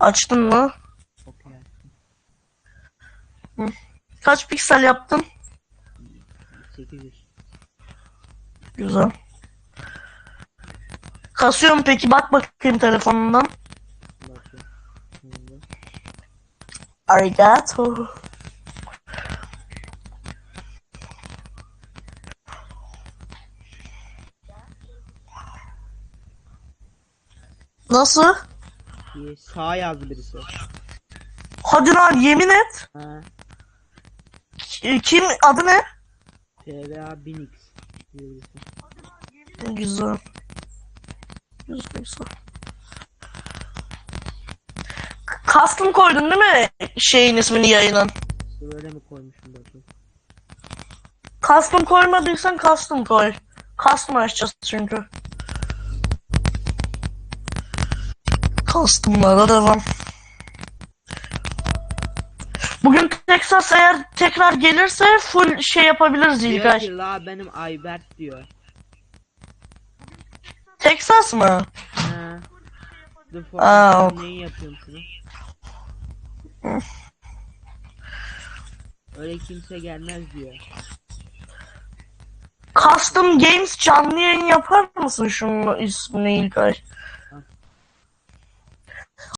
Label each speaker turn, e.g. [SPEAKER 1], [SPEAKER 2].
[SPEAKER 1] Açtın mı? Kaç piksel yaptın?
[SPEAKER 2] 800.
[SPEAKER 1] Güzel. Kasıyor mu peki? Bak bakayım telefonundan. Arigato. Nasıl?
[SPEAKER 2] İyi. Sağ yazdı birisi.
[SPEAKER 1] Hadi lan yemin et.
[SPEAKER 2] Ha.
[SPEAKER 1] Ki- Kim adı ne?
[SPEAKER 2] TVA 1000X. diyor birisi.
[SPEAKER 1] Güzel. Güzel güzel. Custom koydun değil mi şeyin ismini yayının?
[SPEAKER 2] İşte böyle mi koymuşum bakayım.
[SPEAKER 1] Custom koymadıysan custom koy. Custom açacağız çünkü. Custom'lara devam. Bugün Texas eğer tekrar gelirse full şey yapabiliriz
[SPEAKER 2] Diyor
[SPEAKER 1] İlkay.
[SPEAKER 2] ki la benim Ayberk diyor.
[SPEAKER 1] Texas mı?
[SPEAKER 2] Ha. The
[SPEAKER 1] Aa,
[SPEAKER 2] Fortnite neyi yapıyorum şunu? Öyle kimse gelmez diyor.
[SPEAKER 1] Custom Games canlı yayın yapar mısın şunun ismini İlkay?